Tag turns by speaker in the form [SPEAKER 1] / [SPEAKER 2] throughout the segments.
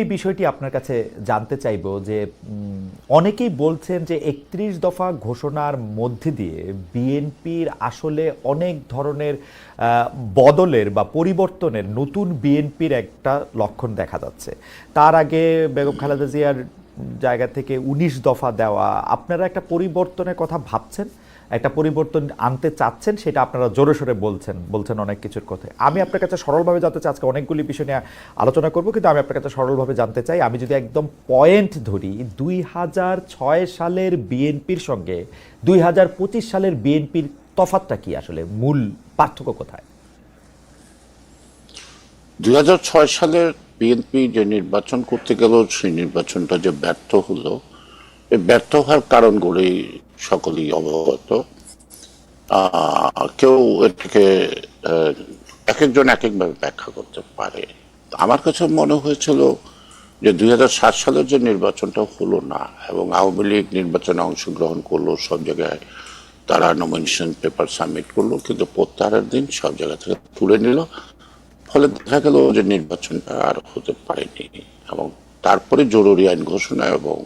[SPEAKER 1] এই বিষয়টি আপনার কাছে জানতে চাইব যে অনেকেই বলছেন যে একত্রিশ দফা ঘোষণার মধ্যে দিয়ে বিএনপির আসলে অনেক ধরনের বদলের বা পরিবর্তনের নতুন বিএনপির একটা লক্ষণ দেখা যাচ্ছে। তার আগে বেগম খালেদা জিয়ার জায়গা থেকে উনিশ দফা দেওয়া, আপনারা একটা পরিবর্তনের কথা ভাবছেন? একটা পরিবর্তন আনতে চাচ্ছেন, সেটা আপনারা জোরে সোরে বলছেন বলছেন অনেক কিছুর কথা। আমি আপনার কাছে সরলভাবে জানতে চাই, আজকে অনেকগুলি বিষয় নিয়ে আলোচনা করব, কিন্তু আমি আপনার কাছে সরলভাবে জানতে চাই, আমি যদি একদম পয়েন্ট ধরি, দুই হাজার ছয় সালের বিএনপির সঙ্গে দুই হাজার পঁচিশ সালের বিএনপির তফাতটা কি আসলে? মূল পার্থক্য কোথায়?
[SPEAKER 2] দুই হাজার ছয় সালের বিএনপি যে নির্বাচন করতে গেল, সেই নির্বাচনটা যে ব্যর্থ হলো ব্যর্থ হওয়ার কারণগুলি সকলেই অবগত। কেউ এটাকে এক একজন এক একভাবে ব্যাখ্যা করতে পারে। আমার কাছে মনে হয়েছিল যে দুই হাজার সাত সালের যে নির্বাচনটা হলো না এবং আওয়ামী লীগ নির্বাচনে অংশগ্রহণ করল, সব জায়গায় তারা নমিনেশন পেপার সাবমিট করল, কিন্তু প্রত্যাহারের দিন সব জায়গা থেকে তুলে নিল। ফলে দেখা গেল যে নির্বাচনটা আর হতে পারেনি এবং তারপরে জরুরি আইন ঘোষণা এবং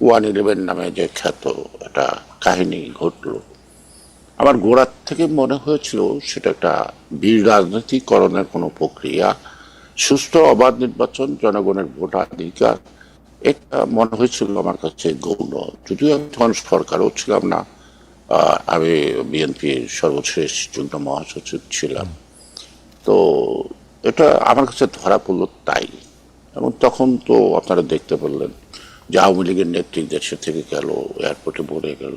[SPEAKER 2] ওয়ান ইলেভেন নামে যে খ্যাত একটা কাহিনী ঘটলো। আমার গোড়ার থেকে মনে হয়েছিল সেটা একটা বীর রাজনীতিকরণের কোনো প্রক্রিয়া, সুস্থ, অবাধ নির্বাচন, জনগণের ভোটাধিকার, এটা মনে হয়েছিল আমার কাছে গৌণ। যদিও আমি তখন সরকারও ছিলাম না আমি বিএনপির সর্বশেষ যুগ্ম মহাসচিব ছিলাম। তো এটা আমার কাছে ধরা পড়ল তাই। এবং তখন তো আপনারা দেখতে পেলেন যে আওয়ামী লীগের নেতৃত্ব দেশে থেকে গেল এয়ারপোর্টে ভরে গেল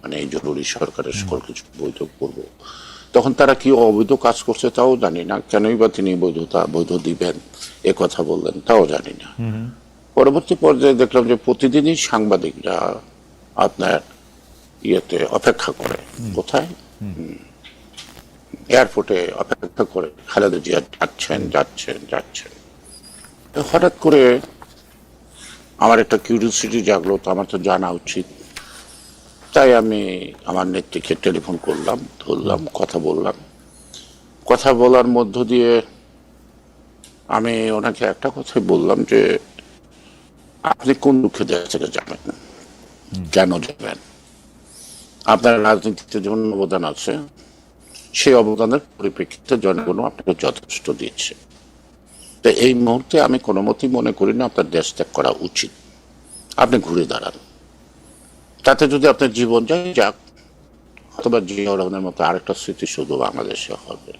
[SPEAKER 2] মানে জরুরি সরকারের সকল কিছু বৈধ করব। তখন তারা কি অবৈধ কাজ করছে তাও জানি না। কেনই বা তিনি বৈধতা বৈধ দিবেন এ কথা বললেন তাও জানি না। পরবর্তী পর্যায়ে দেখলাম যে প্রতিদিনই সাংবাদিকরা আপনার ইয়েতে অপেক্ষা করে। কোথায়? এয়ারপোর্টে অপেক্ষা করে। খালেদা জিয়া যাচ্ছেন যাচ্ছেন যাচ্ছেন। তো হঠাৎ করে আমার একটা কিউরিয়াসিটি জাগলো তো আমার তো জানা উচিত। তাই আমি আমার নেত্রীকে টেলিফোন করলাম ধরলাম কথা বললাম। কথা বলার মধ্য দিয়ে আমি ওনাকে একটা কথাই বললাম যে আপনি কোন দুঃখে দেশ থেকে যাবেন? কেন যাবেন? আপনার রাজনীতিতে যেমন অবদান আছে সেই অবদানের পরিপ্রেক্ষিতে জনগণ আপনাকে যথেষ্ট দিয়েছে তো এই মুহূর্তে আমি কোনো মতেই মনে করি না আপনার দেশ ত্যাগ করা উচিত। আপনি ঘুরে দাঁড়ান। তাতে যদি আপনার জীবন যায় যাক অথবা জিয়া রহমানের মতো আরেকটা স্মৃতি শুধু বাংলাদেশে হবে।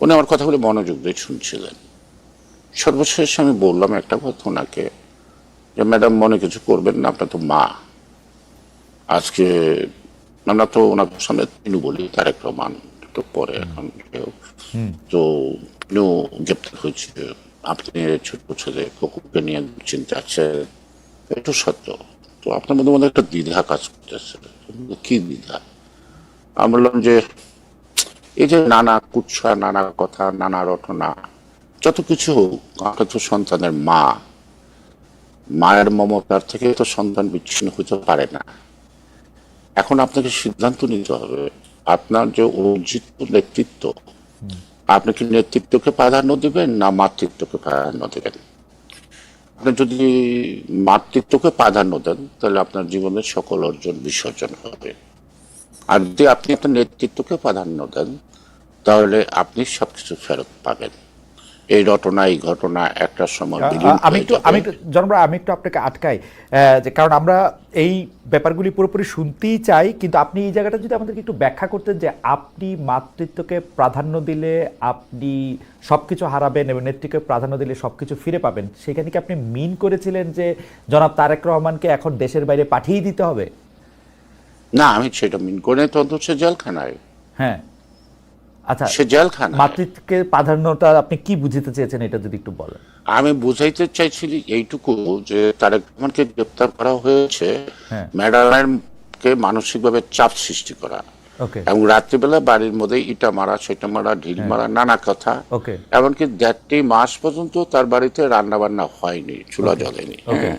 [SPEAKER 2] উনি আমার কথাগুলো মনোযোগ দিয়ে শুনছিলেন। সর্বশেষ আমি বললাম একটা কথা ওনাকে যে ম্যাডাম মনে কিছু করবেন না আপনার তো মা। আজকে আমরা তো ওনার সামনে তিনি বলি তারেক রহমান তো পরে এখন তো তিনিও গ্রেপ্তার হয়েছে। আপনি ছোট ছেলে, কুকুরকে নিয়ে চিন্তা আছে একটু সত্য। তো আপনার মধ্যে মধ্যে একটা দ্বিধা কাজ করতেছে। কি দ্বিধা? আমি বললাম যে, এই যে নানা কুৎসা, নানা কথা, নানা রটনা, যত কিছু হোক আপনার তো সন্তানের মা। মায়ের মমতার থেকে তো সন্তান বিচ্ছিন্ন হতে পারে না। এখন আপনাকে সিদ্ধান্ত নিতে হবে, আপনার যে অর্জিত নেতৃত্ব আপনি কি নেতৃত্বকে প্রাধান্য দেবেন না মাতৃত্বকে প্রাধান্য দেবেন? আপনি যদি মাতৃত্বকে প্রাধান্য দেন, তাহলে আপনার জীবনের সকল অর্জন বিসর্জন হবে। আর যদি আপনি আপনার নেতৃত্বকে প্রাধান্য দেন, তাহলে আপনি সবকিছু ফেরত পাবেন। এই ঘটনা এই ঘটনা একটা সময়
[SPEAKER 1] আমি একটু আমি একটু জনবরা আমি একটু আপনাকে আটকাই যে কারণ আমরা এই ব্যাপারগুলি পুরোপুরি শুনতেই চাই কিন্তু আপনি এই জায়গাটা যদি আমাদেরকে একটু ব্যাখ্যা করতেন যে আপনি মাতৃত্বকে প্রাধান্য দিলে আপনি সব কিছু হারাবেন এবং নেতৃত্বকে প্রাধান্য দিলে সব কিছু ফিরে পাবেন সেখানে কি আপনি মিন করেছিলেন যে জনাব তারেক রহমানকে এখন দেশের বাইরে পাঠিয়ে দিতে হবে?
[SPEAKER 2] না আমি সেটা মিন করে তো অন্তত সে জেলখানায়।
[SPEAKER 1] হ্যাঁ। আচ্ছা
[SPEAKER 2] সে জেলখানা
[SPEAKER 1] মাতৃত্বকে প্রাধান্যটা আপনি কি বুঝতে চেয়েছেন এটা যদি একটু বলেন?
[SPEAKER 2] আমি বুঝাইতে এইটুকু যে তারেক রহমানকে গ্রেপ্তার করা হয়েছে
[SPEAKER 1] হ্যাঁ।
[SPEAKER 2] মানসিকভাবে চাপ সৃষ্টি করা। এবং রাত্রিবেলা বাড়ির মধ্যে ইটা মারা সেটা মারা ঢিল মারা নানা কথা। এমনকি দেড়টি মাস পর্যন্ত তার বাড়িতে রান্না বান্না হয়নি চুলা জ্বলেনি। হ্যাঁ।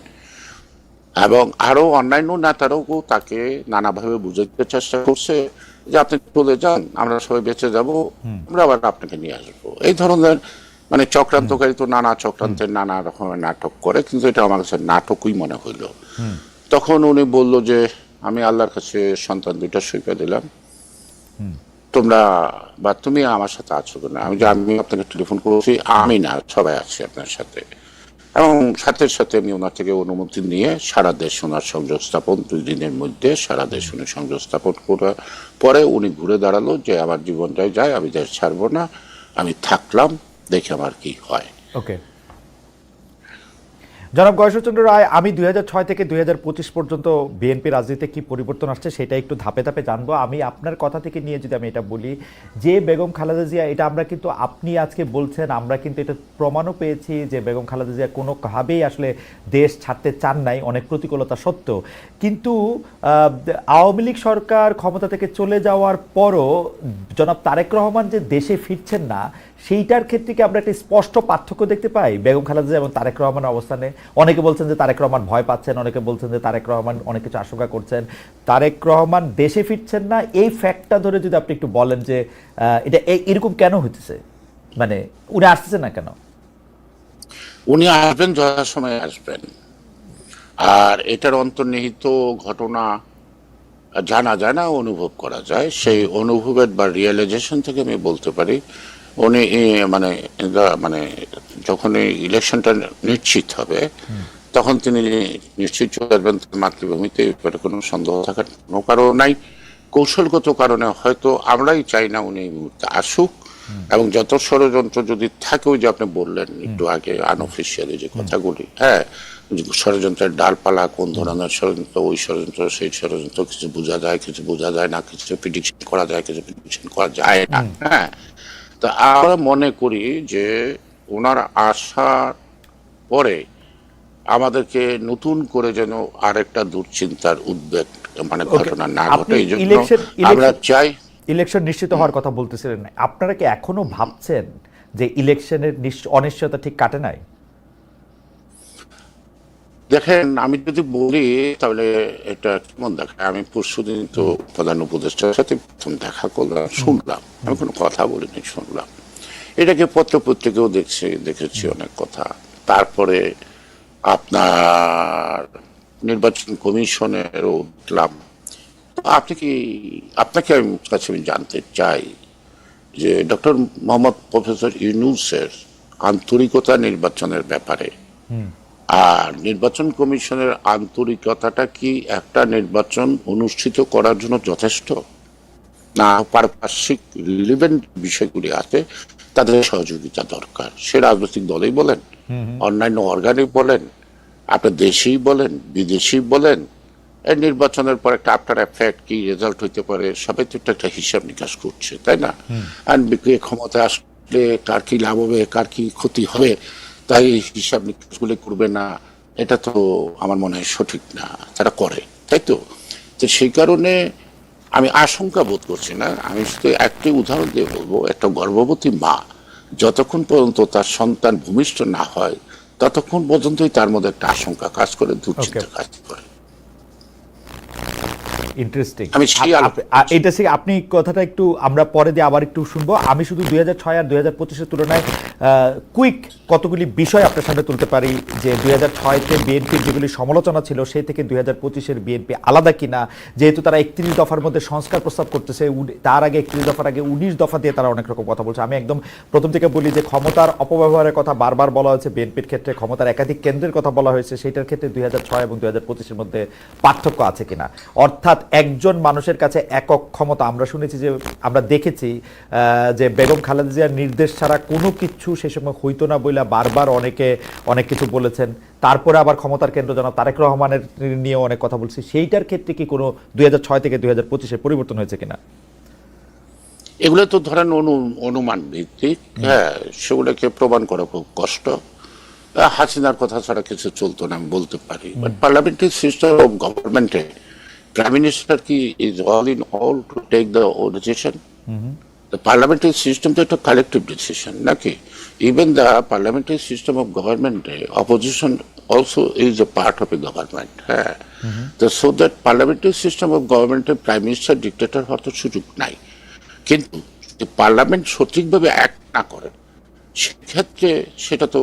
[SPEAKER 2] এবং আরও অন্যান্য নেতারাও তাকে নানাভাবে বুঝাইতে চেষ্টা করছে। যে আপনি চলে যান আমরা সবাই বেঁচে যাব আমরা আবার আপনাকে নিয়ে আসব। এই ধরনের মানে চক্রান্তকারী তো নানা চক্রান্তের নানা রকমের নাটক করে কিন্তু এটা আমার কাছে নাটকই মনে হইল। তখন উনি বলল যে আমি আল্লাহর কাছে সন্তান দুইটা সইপে দিলাম। তোমরা বা তুমি আমার সাথে আছো না আমি যে আমি আপনাকে টেলিফোন করেছি আমি না সবাই আছে আপনার সাথে। এবং সাথে সাথে আমি ওনার থেকে অনুমতি নিয়ে সারা দেশ ওনার সংযোগ স্থাপন দুই দিনের মধ্যে সারা দেশ উনি সংযোগ স্থাপন করার পরে উনি ঘুরে দাঁড়াল যে আমার জীবনটাই যায়, আমি দেশ ছাড়বো না, আমি থাকলাম, দেখে আমার কি হয়।
[SPEAKER 1] ওকে জনাব গয়েশ্বরচন্দ্র রায়, আমি দু হাজার ছয় থেকে দুই হাজার পঁচিশ পর্যন্ত বিএনপি রাজনীতিতে কি পরিবর্তন আসছে সেটা একটু ধাপে ধাপে জানব। আমি আপনার কথা থেকে নিয়ে যদি আমি এটা বলি, যে বেগম খালেদা জিয়া, এটা আমরা কিন্তু আপনি আজকে বলছেন, আমরা কিন্তু এটা প্রমাণও পেয়েছি যে বেগম খালেদা জিয়া কোনোভাবেই আসলে দেশ ছাড়তে চান নাই, অনেক প্রতিকূলতা সত্ত্বেও। কিন্তু আওয়ামী লীগ সরকার ক্ষমতা থেকে চলে যাওয়ার পরও জনাব তারেক রহমান যে দেশে ফিরছেন না সেইটার ক্ষেত্রে কি আমরা একটা স্পষ্ট পার্থক্য দেখতে পাই? বেগম খালেদা এবং তারেক রহমানের অবস্থানে অনেকে বলছেন যে তারেক রহমান ভয় পাচ্ছেন, অনেকে বলছেন যে তারেক রহমান অনেক কিছু আশঙ্কা করছেন। তারেক রহমান দেশে ফিরছেন না, এই ফ্যাক্টটা ধরে যদি আপনি একটু বলেন যে এটা এরকম কেন হইতেছে? মানে উনি আসতেছেন না কেন?
[SPEAKER 2] উনি আসবেন যথাসময়ে আসবেন। আর এটার অন্তর্নিহিত ঘটনা জানা যায় না, অনুভব করা যায়। সেই অনুভবের বা রিয়েলাইজেশন থেকে আমি বলতে পারি উনি মানে মানে যখন এই ইলেকশনটা নিশ্চিত হবে তখন তিনি নিশ্চিত চলে আসবেন মাতৃভূমিতে এই ব্যাপারে কোনো সন্দেহ থাকার কোনো কারণ নাই। কৌশলগত কারণে হয়তো আমরাই চাই না উনি এই মুহূর্তে আসুক। এবং যত ষড়যন্ত্র যদি থাকেও যে আপনি বললেন একটু আগে আনঅফিসিয়ালি যে কথাগুলি হ্যাঁ ষড়যন্ত্রের ডালপালা কোন ধরনের ষড়যন্ত্র ওই ষড়যন্ত্র সেই ষড়যন্ত্র কিছু বোঝা যায় কিছু বোঝা যায় না কিছু প্রিডিকশন করা যায় কিছু প্রিডিকশন করা যায় না হ্যাঁ। তা আমরা মনে করি যে ওনার আসার পরে আমাদেরকে নতুন করে যেন আরেকটা দুশ্চিন্তার উদ্বেগ মানে ঘটনা না ঘটে এই জন্য আমরা চাই
[SPEAKER 1] ইলেকশন নিশ্চিত হওয়ার কথা বলতেছিলেন। আপনারা কি এখনও ভাবছেন যে ইলেকশনের নিশ্চ- অনিশ্চয়তা ঠিক কাটে নাই?
[SPEAKER 2] দেখেন আমি যদি বলি তাহলে এটা কেমন দেখায়? আমি পরশুদিন তো প্রধান উপদেষ্টার সাথে প্রথম দেখা করলাম শুনলাম। আমি কোনো কথা বলিনি শুনলাম। এটাকে পত্র পত্রিকাও দেখছি দেখেছি অনেক কথা। তারপরে আপনার নির্বাচন কমিশনেরও উঠলাম আপনি কি আপনাকে আমি কাছে আমি জানতে চাই যে ডক্টর মোহাম্মদ প্রফেসর ইউনুসের আন্তরিকতা নির্বাচনের ব্যাপারে। আর নির্বাচন কমিশনের আন্তরিকতাটা কি একটা নির্বাচন অনুষ্ঠিত করার জন্য যথেষ্ট? না পারিপার্শ্বিক রিলিভেন্ট বিষয়গুলি আছে তাদের সহযোগিতা দরকার। সে রাজনৈতিক দলেই বলেন অন্যান্য অর্গানিক বলেন আপনার দেশেই বলেন বিদেশি বলেন এই নির্বাচনের পর একটা আফটার এফেক্ট কি রেজাল্ট হইতে পারে সবাই তো একটা- একটা হিসাব নিকাশ করছে তাই না? আর ক্ষমতা আসলে কার কি লাভ হবে কার কি ক্ষতি হবে তাই হিসাব নিকাশগুলো করবে না এটা তো আমার মনে হয় সঠিক না তারা করে তাই তো? তো সেই কারণে আমি আশঙ্কা বোধ করছি না আমি শুধু একটি উদাহরণ দিয়ে বলব একটা গর্ভবতী মা যতক্ষণ পর্যন্ত তার সন্তান ভূমিষ্ঠ না হয় ততক্ষণ পর্যন্তই তার মধ্যে একটা আশঙ্কা কাজ করে দুশ্চিন্তা কাজ করে।
[SPEAKER 1] ইন্টারেস্টিং এটা থেকে আপনি কথাটা একটু আমরা পরে দিয়ে আবার একটু শুনব। আমি শুধু দুই হাজার ছয় আর দুই হাজার পঁচিশের তুলনায় কুইক কতগুলি বিষয় আপনার সামনে তুলতে পারি যে দুই হাজার ছয়তে বিএনপির যেগুলি সমালোচনা ছিল সেই থেকে দুই হাজার পঁচিশের বিএনপি আলাদা কিনা? যেহেতু তারা একত্রিশ দফার মধ্যে সংস্কার প্রস্তাব করতেছে উনি- তার আগে একত্রিশ দফার আগে উনিশ দফা দিয়ে তারা অনেক রকম কথা বলছে। আমি একদম প্রথম থেকে বলি যে ক্ষমতার অপব্যবহারের কথা বারবার বলা হয়েছে। বিএনপির ক্ষেত্রে ক্ষমতার একাধিক কেন্দ্রের কথা বলা হয়েছে। সেটার ক্ষেত্রে দুই হাজার ছয় এবং দুই হাজার পঁচিশের মধ্যে পার্থক্য আছে কিনা? অর্থাৎ একজন মানুষের কাছে একক ক্ষমতা। আমরা শুনেছি যে আমরা দেখেছি যে বেগম খালেদা জিয়ার নির্দেশ ছাড়া কোনো কিছু সে সময় হইতো না বইলা বারবার অনেকে অনেক কিছু বলেছেন। তারপরে আবার ক্ষমতার কেন্দ্র জনাব তারেক রহমানের নিয়ে অনেক কথা বলছি। সেইটার ক্ষেত্রে কি কোনো দুই হাজার ছয় থেকে দুই হাজার পরিবর্তন হয়েছে কিনা?
[SPEAKER 2] এগুলো তো ধরেন অনু অনুমান ভিত্তিক হ্যাঁ সেগুলোকে প্রমাণ করা খুব কষ্ট। হাসিনার কথা ছাড়া কিছু চলতো না আমি বলতে পারি। বাট পার্লামেন্টারি সিস্টেম অফ গভর্নমেন্টে প্রাইম মিনিস্টার কি is all in all to take the decision The parliamentary system তো একটা collective decision নাকি even the parliamentary system of government uh, opposition also is a part of a government হ্যাঁ তো so that parliamentary system of government prime minister dictator হওয়ার তো সুযোগ নাই কিন্তু পার্লামেন্ট সঠিকভাবে অ্যাক্ট না করে সেক্ষেত্রে সেটা তো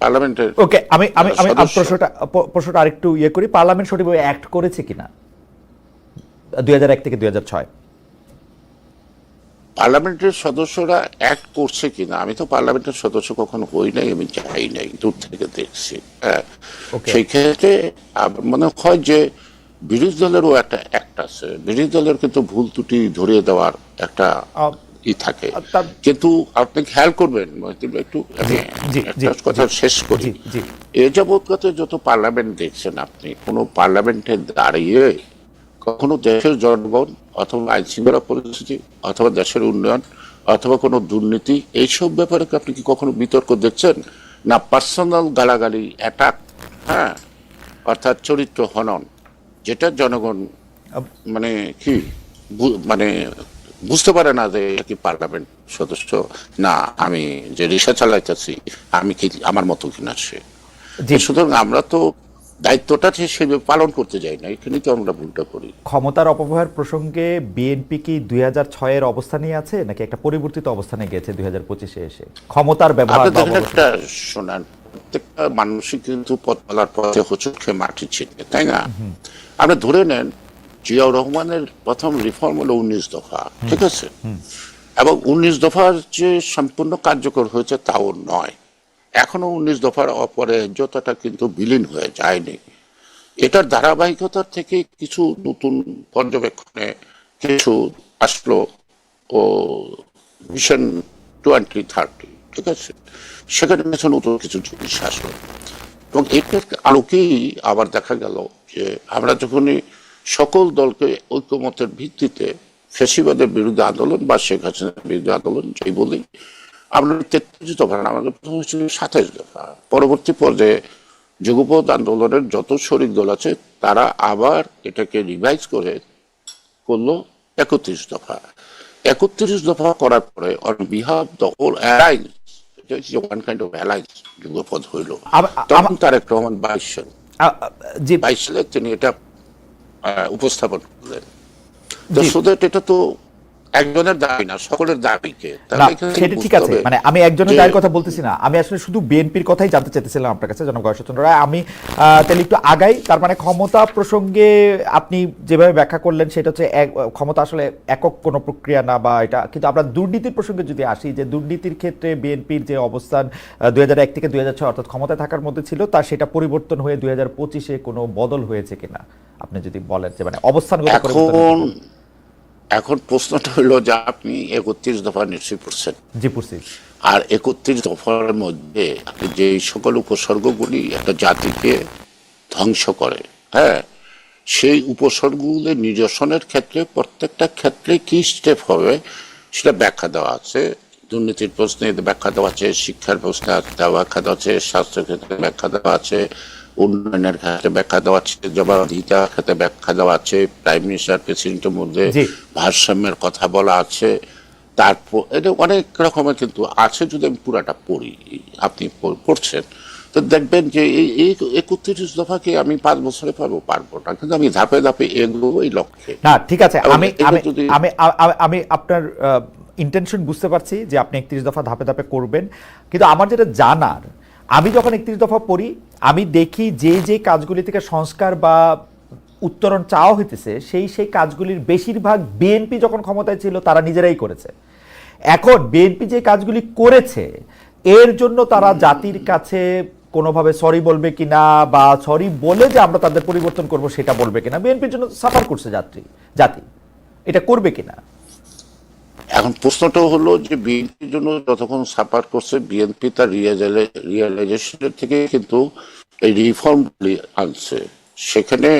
[SPEAKER 2] পার্লামেন্টের
[SPEAKER 1] ওকে আমি আমি আমি। প্রশ্নটা প্রশ্নটা আরেকটু ইয়ে করি পার্লামেন্ট সঠিকভাবে অ্যাক্ট করেছে কিনা দুই হাজার এক থেকে দুই হাজার ছয়।
[SPEAKER 2] পার্লামেন্টের সদস্যরা অ্যাক্ট করছে কিনা আমি তো পার্লামেন্টের সদস্য কখনো হই নাই আমি যাই নাই দূর থেকে দেখছি। হ্যাঁ সেই ক্ষেত্রে মনে হয় যে বিরোধী দলেরও একটা অ্যাক্ট আছে। বিরোধী দলের কিন্তু ভুল ত্রুটি ধরিয়ে দেওয়ার একটা ই থাকে। কিন্তু আপনি খেয়াল করবেন একটু আমি
[SPEAKER 1] জি, জি,
[SPEAKER 2] একটা কথা শেষ করি। এ যাবৎ যত পার্লামেন্ট দেখছেন আপনি কোনো পার্লামেন্টে দাঁড়িয়ে কখনো দেশের জনগণ অথবা আইন শৃঙ্খলা পরিস্থিতি অথবা দেশের উন্নয়ন অথবা কোনো দুর্নীতি এইসব ব্যাপারে কি আপনি কি কখনো বিতর্ক দেখছেন? না পার্সোনাল গালাগালি অ্যাটাক হ্যাঁ অর্থাৎ চরিত্র হনন যেটা জনগণ মানে কি মানে বুঝতে পারে না যে এটা কি পার্লামেন্ট সদস্য না আমি যে রিক্সা চালাইতেছি আমি কি আমার মতো কিনা সে। সুতরাং আমরা তো দায়িত্বটা সেভাবে পালন করতে যাই না। এখানে তো আমরা ভুলটা করি?
[SPEAKER 1] ক্ষমতার অপব্যবহার প্রসঙ্গে বিএনপি কি দুই হাজার ছয়ের অবস্থানেই আছে নাকি একটা পরিবর্তিত অবস্থানে গেছে দুই হাজার পঁচিশে এসে? ক্ষমতার ব্যবহার
[SPEAKER 2] একটা শোনান প্রত্যেকটা মানুষই কিন্তু পথ চলার পথে হোঁচট খেয়ে মাটি ছিটকে তাই না? আপনি ধরে নেন জিয়াউর রহমানের প্রথম রিফর্ম হলো উনিশ দফা ঠিক আছে? এবং উনিশ দফার যে সম্পূর্ণ কার্যকর হয়েছে তাও নয়। এখনও উনিশ দফার অপরাজ্যতাটা কিন্তু বিলীন হয়ে যায়নি। এটার ধারাবাহিকতার থেকে কিছু নতুন পর্যবেক্ষণে কিছু আসলো ও মিশন টোয়েন্টি থার্টি ঠিক আছে? সেখানে কিছু নতুন কিছু জিনিস আসলো। এবং এটার আলোকেই আবার দেখা গেল যে আমরা যখনই সকল দলকে ঐক্যমতের ভিত্তিতে ফেসিবাদের বিরুদ্ধে আন্দোলন বা শেখ হাসিনার বিরুদ্ধে আন্দোলন যেই বলি আমরা তেত্রিশ দফা না, আমাদের প্রথম হচ্ছিল সাতাইশ দফা পরবর্তী পর্যায়ে যুগপথ আন্দোলনের যত শরিক দল আছে তারা আবার এটাকে রিভাইজ করে করল একত্রিশ দফা। একত্রিশ দফা করার পরে on behalf the whole alliance one kind of alliance যুগপথ হইল। তখন তারেক রহমান বাইশ সাল। বাইশ সালে তিনি এটা উপস্থাপন করলেন। তো। এটা তো একজনের দাবি না সকলের দাবিকে।
[SPEAKER 1] সেটা ঠিক আছে মানে আমি একজনের দায়ের কথা বলতেছি না। আমি আসলে শুধু বিএনপির কথাই জানতে চাইতেছিলাম আপনার কাছে জনক গয়েশচন্দ্র রায়। আমি তাহলে একটু আগাই তার মানে ক্ষমতা প্রসঙ্গে আপনি যেভাবে ব্যাখ্যা করলেন সেটা হচ্ছে ক্ষমতা আসলে একক কোনো প্রক্রিয়া না বা এটা কিন্তু আমরা দুর্নীতির প্রসঙ্গে যদি আসি যে দুর্নীতির ক্ষেত্রে বিএনপির যে অবস্থান দুই হাজার এক থেকে দুই হাজার ছয় অর্থাৎ ক্ষমতায় থাকার মধ্যে ছিল তা সেটা পরিবর্তন হয়ে দুই হাজার পঁচিশে কোনো বদল হয়েছে কিনা? আপনি যদি বলেন যে মানে অবস্থানগত
[SPEAKER 2] এখন এখন প্রশ্নটা হলো যে আপনি একত্রিশ দফা নিশ্চয়ই করছেন
[SPEAKER 1] জি পড়ছি।
[SPEAKER 2] আর একত্রিশ দফার মধ্যে আপনি যে সকল উপসর্গগুলি একটা জাতিকে ধ্বংস করে হ্যাঁ সেই উপসর্গগুলি নিরসনের ক্ষেত্রে প্রত্যেকটা ক্ষেত্রে কি স্টেপ হবে সেটা ব্যাখ্যা দেওয়া আছে। দুর্নীতির প্রশ্নে ব্যাখ্যা দেওয়া আছে শিক্ষার প্রশ্নে ব্যাখ্যা দেওয়া আছে স্বাস্থ্য ক্ষেত্রে ব্যাখ্যা দেওয়া আছে উন্নয়নের ক্ষেত্রে ব্যাখ্যা দেওয়া আছে জবাবদিহিতার ক্ষেত্রে ব্যাখ্যা দেওয়া আছে প্রাইম মিনিস্টার প্রেসিডেন্টের মধ্যে ভারসাম্যের কথা বলা আছে। তারপর এটা অনেক রকমের কিন্তু আছে যদি আমি পুরাটা পড়ি আপনি পড়- পড়ছেন। তো দেখবেন যে এই একত্রিশ দফাকে আমি পাঁচ বছরে পারব পারব না। কিন্তু আমি ধাপে ধাপে এগোবো এই লক্ষ্যে।
[SPEAKER 1] না ঠিক আছে। আমি আমি আমি আমি- আমি আপনার ইন্টেনশন বুঝতে পারছি যে আপনি একত্রিশ দফা ধাপে ধাপে করবেন। কিন্তু আমার যেটা জানার আমি যখন একত্রিশ দফা পড়ি আমি দেখি যে যে কাজগুলি থেকে সংস্কার বা উত্তরণ চাওয়া হইতেছে সেই সেই কাজগুলির বেশিরভাগ বিএনপি যখন ক্ষমতায় ছিল তারা নিজেরাই করেছে। এখন বিএনপি যে কাজগুলি করেছে এর জন্য তারা জাতির কাছে কোনোভাবে সরি বলবে কিনা বা সরি বলে যে আমরা তাদের পরিবর্তন করব সেটা বলবে কিনা বিএনপির জন্য সাফার করছে যাত্রী জাতি। এটা করবে কিনা?
[SPEAKER 2] এখন প্রশ্নটা হলো যে বিএনপির জন্য যতক্ষণ সাপার করছে, বিএনপি তার রিয়েলাইজেশনের থেকে কিন্তু এই রিফর্মগুলি আনছে। সেখানে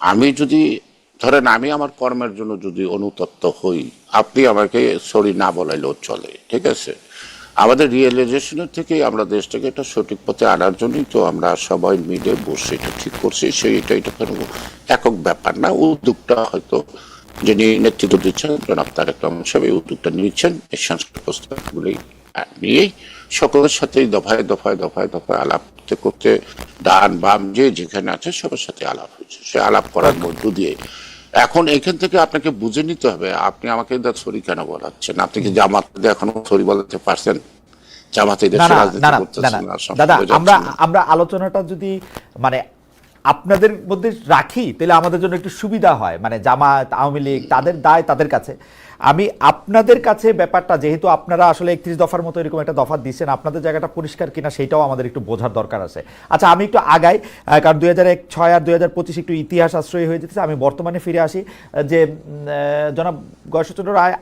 [SPEAKER 2] আমি যদি, ধরেন আমি আমার কর্মের জন্য যদি অনুতপ্ত হই, আপনি আমাকে সরি না বলাইলেও চলে, ঠিক আছে? আমাদের রিয়েলাইজেশনের থেকে আমরা দেশটাকে একটা সঠিক পথে আনার জন্যই তো আমরা সবাই মিলে বসে এটা ঠিক করছি, সেই এটা এটা কোনো একক ব্যাপার না। উদ্যোগটা হয়তো যিনি নেতৃত্ব দিচ্ছেন জনাব তারেক রহমান সাহেব এই উদ্যোগটা নিচ্ছেন এই সংস্কার প্রস্তাবগুলি নিয়েই সকলের সাথেই দফায় দফায় দফায় দফায় আলাপ করতে করতে ডান বাম যে যেখানে আছে সবার সাথে আলাপ হয়েছে। সে আলাপ করার মধ্য দিয়ে এখন এখান থেকে আপনাকে বুঝে নিতে হবে আপনি আমাকে সরি কেন বলাচ্ছেন? আপনি কি জামাত এখনও সরি বলাতে পারছেন? জামাতে
[SPEAKER 1] আমরা আমরা আলোচনাটা যদি মানে আপনাদের মধ্যে রাখি, তাহলে আমাদের জন্য একটু সুবিধা হয়। মানে জামাত আওয়ামী লীগ, তাদের দায় তাদের কাছে। আমি আপনাদের কাছে ব্যাপারটা, যেহেতু আপনারা আসলে একত্রিশ দফার মতো এরকম একটা দফা দিচ্ছেন, আপনাদের জায়গাটা পরিষ্কার কিনা সেটাও আমাদের একটু বোঝার দরকার আছে। আচ্ছা আমি একটু আগাই কারণ দুই হাজার এক, ছয় আর দুই হাজার পঁচিশ একটু ইতিহাস আশ্রয় হয়ে যেতেছে। আমি বর্তমানে ফিরে আসি যে জনাব গয়েশ্বরচন্দ্র রায়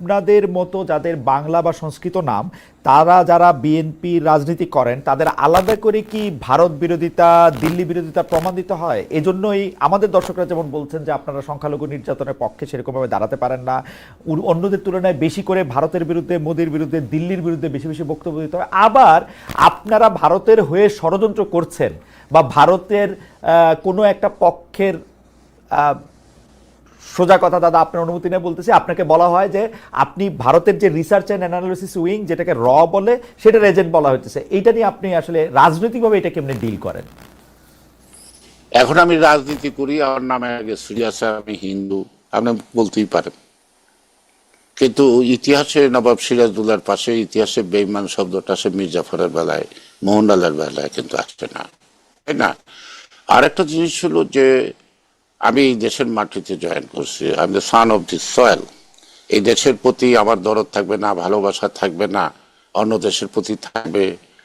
[SPEAKER 1] আপনাদের মতো যাদের বাংলা বা সংস্কৃত নাম, তারা যারা বিএনপি রাজনীতি করেন, তাদের আলাদা করে কি ভারত বিরোধিতা, দিল্লি বিরোধিতা প্রমাণিত হয়? এজন্যই আমাদের দর্শকরা যেমন বলছেন যে আপনারা সংখ্যালঘু নির্যাতনের পক্ষে সেরকমভাবে দাঁড়াতে পারেন না। অন্যদের তুলনায় বেশি করে ভারতের বিরুদ্ধে, মোদির বিরুদ্ধে, দিল্লির বিরুদ্ধে বেশি বেশি বক্তব্য দিতে হয়। আবার আপনারা ভারতের হয়ে ষড়যন্ত্র করছেন বা ভারতের কোনো একটা পক্ষের সোজা কথা, দাদা, আপনার অনুমতি নিয়ে বলতেছি, আপনাকে বলা হয় যে আপনি ভারতের যে রিসার্চ অ্যান্ড অ্যানালিসিস উইং যেটাকে র বলে, সেটার এজেন্ট বলা হচ্ছে এইটা নিয়ে আপনি আসলে রাজনৈতিকভাবে এটা কেমনে ডিল করেন?
[SPEAKER 2] এখন আমি রাজনীতি করি, আমার নামে আগে সিরিয়াস আমি হিন্দু, আপনি বলতেই পারেন। কিন্তু ইতিহাসে নবাব সিরাজদুল্লার পাশে, ইতিহাসে বেইমান শব্দটা আসে মির্জাফরের বেলায়, মোহনলালের বেলায় কিন্তু আসছে না। তাই না? আরেকটা জিনিস হলো যে আমি এই দেশের মাটিতে জয়েন করছি। I am the son of the soil এই দেশের প্রতি আমার দরদ থাকবে না ভালোবাসা থাকবে না অন্য দেশের প্রতি থাকবে।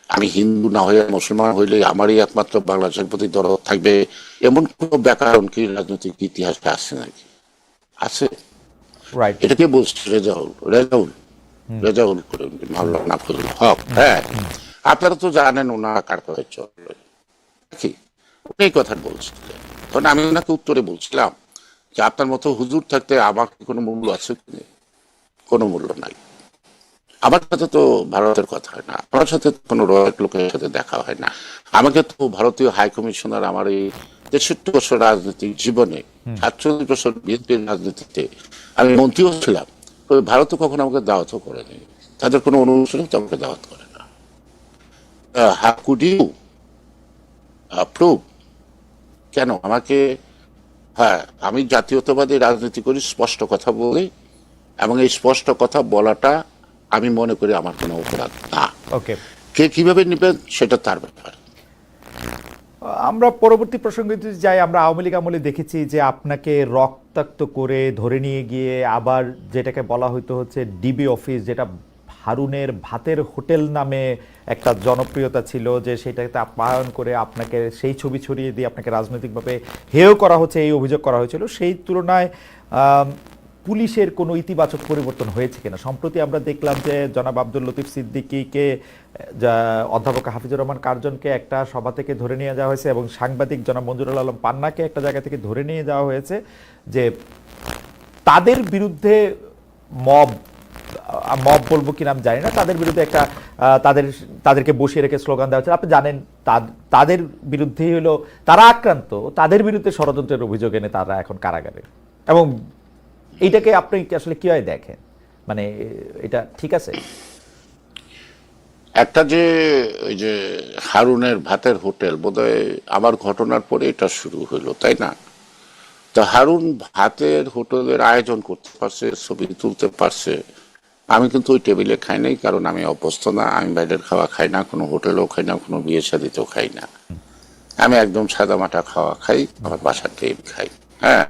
[SPEAKER 2] আমি হিন্দু না হয়ে মুসলমান হইলে আমারই একমাত্র বাংলাদেশের প্রতি দরদ থাকবে। এমন কোনো ব্যাকরণ কি রাজনৈতিক ইতিহাসে আছে নাকি? আছে। এটাকে বলছে? রেজাউল। রেজাউল। রেজাউল করে মাওলানা নাফজুল হক হ্যাঁ। আপনারা তো জানেন ওনারা কার কথা চলে। কি উনি কথা বলছিলেন। তখন আমি ওনাকে উত্তরে বলছিলাম যে আপনার মতো হুজুর থাকতে আমার কি কোনো মূল্য আছে কি কোনো মূল্য নাই। আমার সাথে তো ভারতের কথা হয় না। আমার সাথে কোনো রয়ের লোকের সাথে দেখা হয় না। আমাকে তো ভারতীয় হাই কমিশনার আমার এই তেষট্টি বছর রাজনৈতিক জীবনে সাতচল্লিশ বছর বিএনপির রাজনীতিতে আমি মন্ত্রীও ছিলাম তবে ভারতও কখনো আমাকে দাওয়াতও করেনি। তাদের কোনো অনুষ্ঠানে তো আমাকে দাওয়াত করে না। হাউ কুড ইউ প্রুভ কেন? আমাকে হ্যাঁ আমি জাতীয়তাবাদী রাজনীতি করি স্পষ্ট কথা বলি এবং এই স্পষ্ট কথা বলাটা আমি মনে করি আমার কোনো অপরাধ না।
[SPEAKER 1] ওকে।
[SPEAKER 2] কে কীভাবে নেবেন সেটা তার ব্যাপার।
[SPEAKER 1] আমরা পরবর্তী প্রসঙ্গে যদি যাই আমরা আওয়ামী লীগ আমলে দেখেছি যে আপনাকে রক্তাক্ত করে ধরে নিয়ে গিয়ে আবার যেটাকে বলা হইতো হচ্ছে ডিবি অফিস যেটা হারুনের ভাতের হোটেল নামে একটা জনপ্রিয়তা ছিল যে সেটাকে আপ্যায়ন করে আপনাকে সেই ছবি ছড়িয়ে দিয়ে আপনাকে রাজনৈতিকভাবে হেয় করা হচ্ছে, এই অভিযোগ করা হয়েছিল। সেই তুলনায় পুলিশের কোনো ইতিবাচক পরিবর্তন হয়েছে কিনা? সম্প্রতি আমরা দেখলাম যে জনাব আব্দুল লতিফ সিদ্দিকীকে অধ্যাপক হাফিজুর রহমান কার্জনকে একটা সভা থেকে ধরে নিয়ে যাওয়া হয়েছে এবং সাংবাদিক জনাব মঞ্জুরুল আলম পান্নাকে একটা জায়গা থেকে ধরে নিয়ে যাওয়া হয়েছে যে তাদের বিরুদ্ধে মব মব বলব কি নাম জানি না, তাদের বিরুদ্ধে একটা তাদের, তাদেরকে বসিয়ে রেখে স্লোগান দেওয়া হচ্ছে আপনি জানেন তাদের বিরুদ্ধেই হলো, তারা আক্রান্ত, তাদের বিরুদ্ধে ষড়যন্ত্রের অভিযোগ এনে তারা এখন কারাগারে। এবং এইটাকে আপনি আসলে কীভাবে দেখেন? মানে এটা ঠিক আছে?
[SPEAKER 2] একটা যে, ওই যে হারুনের ভাতের হোটেল, বোধহয় আমার ঘটনার পরে এটা শুরু হলো, তাই না? তো হারুন ভাতের হোটেলের আয়োজন করতে পারছে, ছবি তুলতে পারছে আমি কিন্তু ওই টেবিলে খাই নাই, কারণ আমি অভ্যস্ত না, আমি বাইরের খাওয়া খাই না, কোনো হোটেলেও খাই না, কোনো বিয়ে সাদিতেও খাই না। আমি একদম সাদা মাটা খাওয়া খাই, আমার বাসার টেম খাই। হ্যাঁ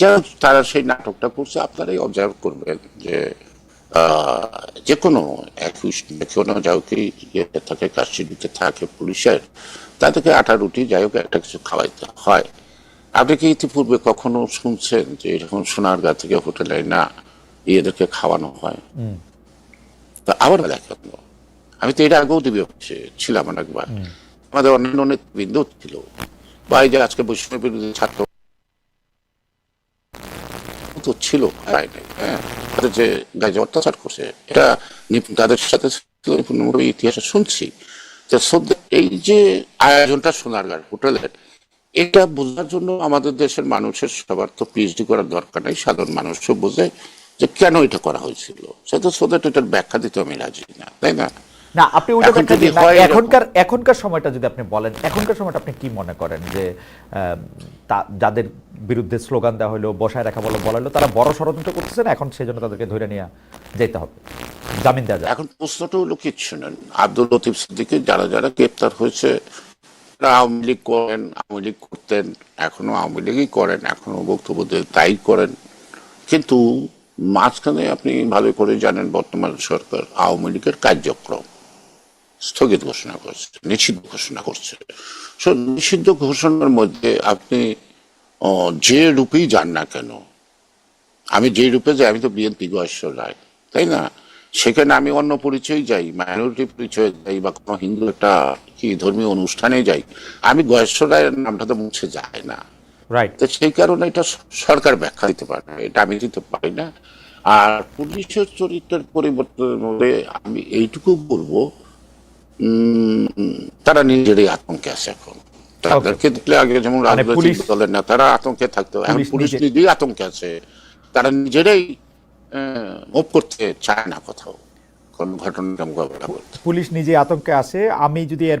[SPEAKER 2] যাই তারা সেই নাটকটা করছে, আপনারাই অবজার্ভ করবেন যে যে কোনো কোনো যাই হোক ইয়েতে থাকে কাস্টডিতে থাকে পুলিশের তাদেরকে আটা রুটি, যাই হোক, একটা কিছু খাওয়াইতে হয়। আপনি কি ইতিপূর্বে কখনো শুনছেন যে এরকম সোনারগাঁ থেকে হোটেলে না এদেরকে খাওয়ানো হয়। তা আবার কেন আমি তো এটা আগেও দিবি ছিলাম অনেকবার। আমাদের অন্যান্য নেতৃবৃন্দ ছিল। বা এই যে আজকে বৈষম্য বিরোধী ছাত্র তো ছিল নাই হ্যাঁ? তাদের যে গায়ে অত্যাচার করছে এটা তাদের সাথে ইতিহাসে শুনছি যে এই যে আয়োজনটা সোনারগাঁর হোটেলের এটা বোঝার জন্য আমাদের দেশের মানুষের সবার তো পিএইচডি করার দরকার নেই সাধারণ মানুষও বোঝে। যে কেন এটা করা হয়েছিল? সেটা সোদের এটার ব্যাখ্যা দিতে আমি রাজি না তাই না?
[SPEAKER 1] না আপনি ওইটা ব্যাখ্যা দিন না।
[SPEAKER 2] এরকম-
[SPEAKER 1] এখনকার এখনকার সময়টা যদি আপনি বলেন এখনকার সময়টা আপনি কি মনে করেন যে যাদের বিরুদ্ধে স্লোগান দেওয়া হলো বসায় রাখা বলো বলা হলো তারা বড় ষড়যন্ত্র করতেছে না? এখন সেজন্য তাদেরকে ধরে নিয়ে যেতে হবে। জামিন দেওয়া যায়
[SPEAKER 2] এখন প্রশ্নটা হলো কিচ্ছু নেন আব্দুল লতিফ সিদ্দিকে যারা যারা গ্রেপ্তার হয়েছে আওয়ামী লীগ করেন আওয়ামী লীগ করতেন এখনও আওয়ামী লীগই করেন এখনও বক্তব্য দিয়ে তাই করেন। কিন্তু মাঝখানে আপনি ভালো করে জানেন বর্তমান সরকার আওয়ামী লীগের কার্যক্রম। স্থগিত ঘোষণা করছে, নিষিদ্ধ ঘোষণা করছে। সো নিষিদ্ধ ঘোষণার মধ্যে আপনি যে রূপেই যান না কেন, আমি যে রূপে যাই, আমি তো বিএনপি গয়েশ্বর রায়, তাই না? সেখানে আমি অন্য পরিচয় যাই মাইনরিটি পরিচয় যাই, বা কোনো হিন্দু একটা কি ধর্মীয় অনুষ্ঠানে যাই, আমি গয়েশ্বর রায়ের নামটা তো মুছে যায় না।
[SPEAKER 1] রাইট
[SPEAKER 2] তো সেই কারণে এটা সরকার ব্যাখ্যা দিতে পারে না এটা আমি দিতে পারি না। আর পুলিশের চরিত্রের পরিবর্তনের মধ্যে আমি এইটুকু বলব তারা নিজেরই আতঙ্কে আছে এখন। তাদেরকে দেখলে আগে যেমন রাজনৈতিক
[SPEAKER 1] পুলিশ-
[SPEAKER 2] দলের নেতারা আতঙ্কে থাকতো এখন
[SPEAKER 1] পুলিশ
[SPEAKER 2] নিজেই আতঙ্কে আছে। তারা নিজেরাই মুভ করতে চায় না কোথাও। কোন মোকাবেলা করতে
[SPEAKER 1] পুলিশ নিজে আতঙ্কে আছে। আমি যদি এর